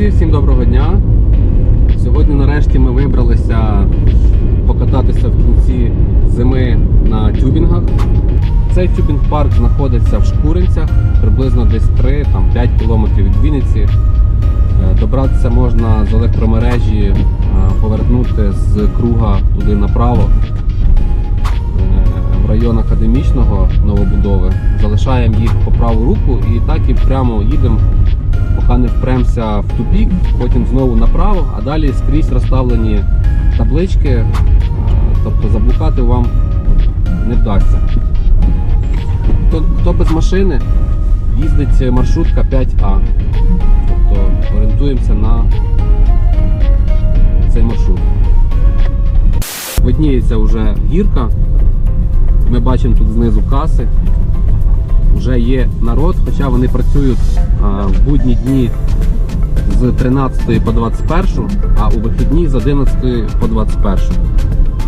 Друзі, всім доброго дня. Сьогодні нарешті ми вибралися покататися в кінці зими на тюбінгах. Цей тюбінг-парк знаходиться в Шкуринцях, приблизно десь 3-5 кілометрів від Вінниці. Е, Добратися можна з електромережі, е, повернути з круга туди направо е, в район академічного новобудови. Залишаємо їх по праву руку і так і прямо їдемо, поки не впремся в тупік, потім знову направо, а далі скрізь розставлені таблички, е, тобто заблукати вам не вдасться. Хто, хто без машини, їздить маршрутка 5А. Тобто орієнтуємося на цей маршрут. Видніється вже гірка. Ми бачимо тут знизу каси. Вже є народ, хоча вони працюють в будні дні з 13 по 21, а у вихідні з 11 по 21.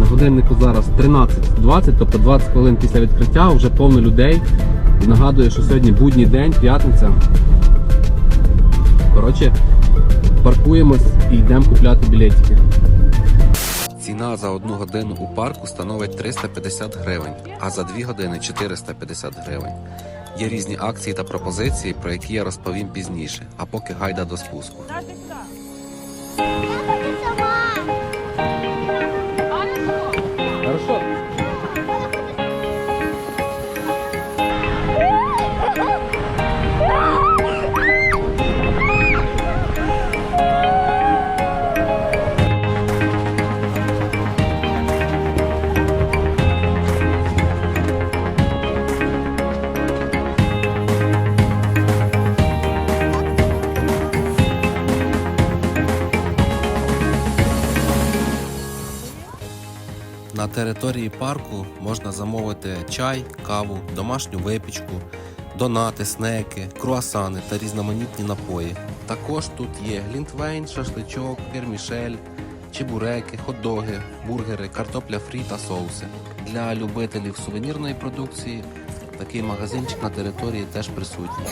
На годиннику зараз 13.20, тобто 20 хвилин після відкриття, вже повно людей. Нагадую, що сьогодні будній день, п'ятниця. Коротше, паркуємось і йдемо купляти білетики. Ціна за одну годину у парку становить 350 гривень, а за дві години 450 гривень. Є різні акції та пропозиції, про які я розповім пізніше, а поки гайда до спуску. Хорошо. На території парку можна замовити чай, каву, домашню випічку, донати, снеки, круасани та різноманітні напої. Також тут є глінтвейн, шашличок, вермішель, чебуреки, хот-доги, бургери, картопля фрі та соуси. Для любителів сувенірної продукції такий магазинчик на території теж присутній.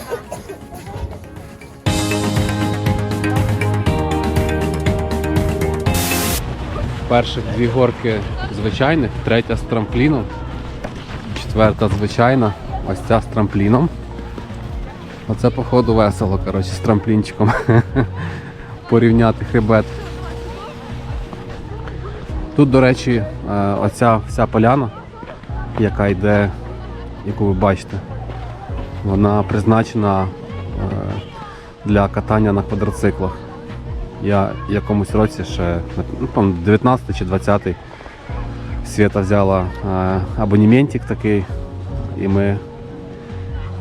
Перших дві горки звичайних, третя з трампліном, четверта звичайна, ось ця з трампліном. Оце походу весело, коротше, з трамплінчиком. Порівняти хребет. Тут, до речі, е, оця вся поляна, яка йде, яку ви бачите, вона призначена е, для катання на квадроциклах. Я в якомусь році ще, ну, 19 чи 20 Свята взяла е, абонементик такий, і ми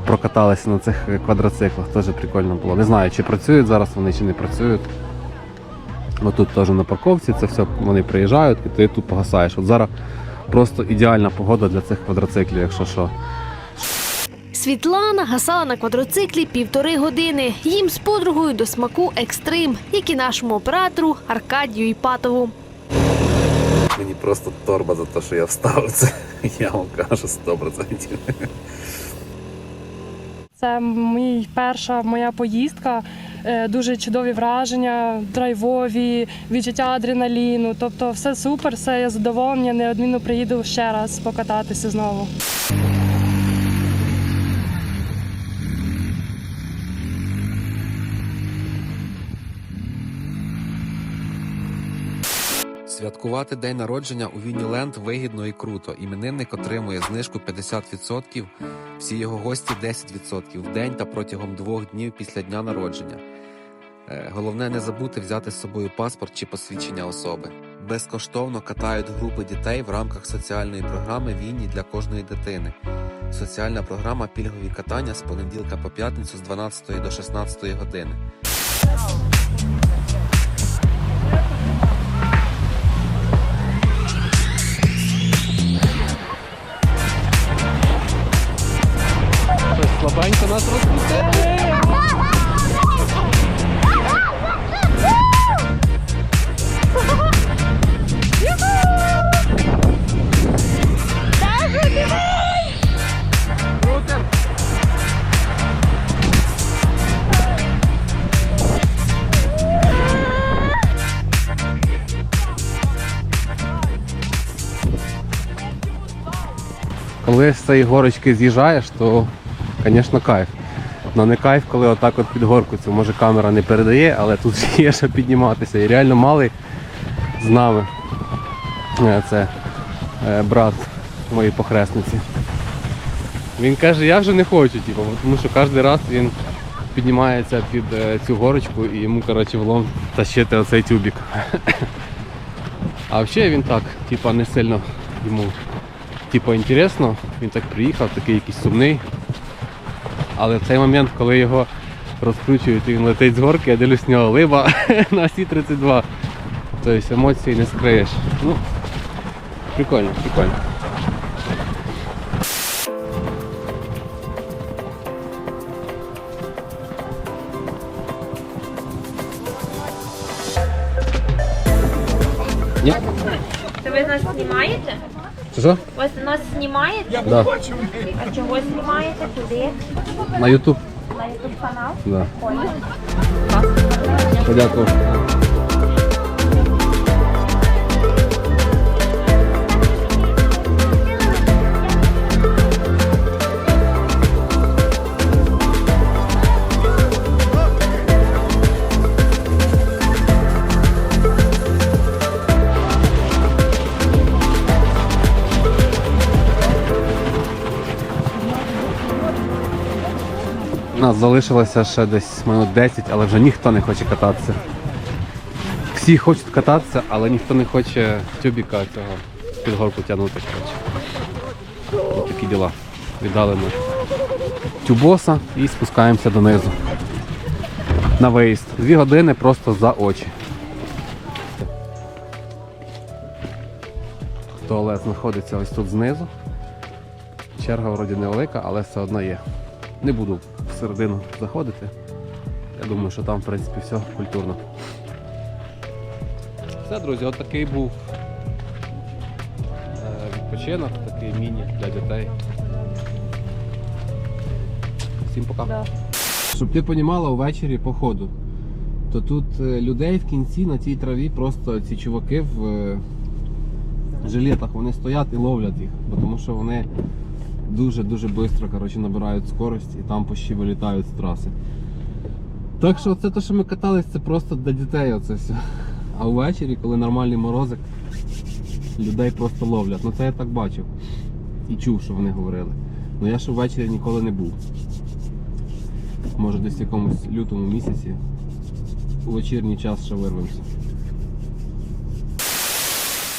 прокаталися на цих квадроциклах. Теж прикольно було. Не знаю, чи працюють зараз вони, чи не працюють. От тут теж на парковці, це все вони приїжджають і ти тут погасаєш. От зараз просто ідеальна погода для цих квадроциклів, якщо що. Світлана гасала на квадроциклі півтори години. Їм з подругою до смаку екстрим, як і нашому оператору Аркадію Іпатову. Мені просто торба за те, що я встав. Це я вам кажу 100%. Це мій перша моя поїздка. Е, Дуже чудові враження, драйвові, відчуття адреналіну. Тобто, все супер, все я задоволення. Неодмінно приїду ще раз покататися знову. Святкувати день народження у Вінніленд вигідно і круто. Іменинник отримує знижку 50%, всі його гості 10% в день та протягом двох днів після дня народження. Е, Головне не забути взяти з собою паспорт чи посвідчення особи. Безкоштовно катають групи дітей в рамках соціальної програми Вінні для кожної дитини. Соціальна програма пільгові катання з понеділка по п'ятницю з 12 до 16 години. Коли з цієї горочки з'їжджаєш, то, звісно, кайф. Но не кайф, коли отак от під горку цю може камера не передає, але тут є що підніматися. І реально малий з нами. Е, Це е, брат моєї похресниці. Він каже, я вже не хочу, типу, тому що кожен раз він піднімається під е, цю горочку і йому коротше, влом тащити оцей тюбік. А взагалі він так, типа, не сильно йому типа, інтересно. Він так приїхав, такий якийсь сумний. Але в цей момент, коли його розкручують і він летить з горки, я дивлюсь в нього либа на Сі-32. Тобто емоцій не скриєш. Ну, прикольно, прикольно. Ні? То ви нас знімаєте? Що, Ось нас знімаєте? Да. А чого знімаєте? Куди? На YouTube. На YouTube канал? Да. Подякував. Нас залишилося ще десь минут 10, але вже ніхто не хоче кататися. Всі хочуть кататися, але ніхто не хоче тюбіка цього під горку тягнути. Ось такі діла. Віддали ми тюбоса і спускаємося донизу. На виїзд. Дві години просто за очі. Туалет знаходиться ось тут знизу. Черга вроді невелика, але все одно є. Не буду всередину заходити. Я думаю, що там, в принципі, все культурно. Все, друзі, от такий був е, відпочинок, такий міні для дітей. Всім пока. Да. Щоб ти понімала увечері по ходу, то тут е, людей в кінці на цій траві просто ці чуваки в е, жилетах вони стоять і ловлять їх, бо тому що вони дуже-дуже швидко коротше, набирають скорость і там почти вилітають з траси. Так що це те, що ми катались, це просто для дітей оце все. А ввечері, коли нормальний морозик, людей просто ловлять. Ну це я так бачив і чув, що вони говорили. Ну я ще ввечері ніколи не був. Може десь в якомусь лютому місяці у вечірній час ще вирвемося.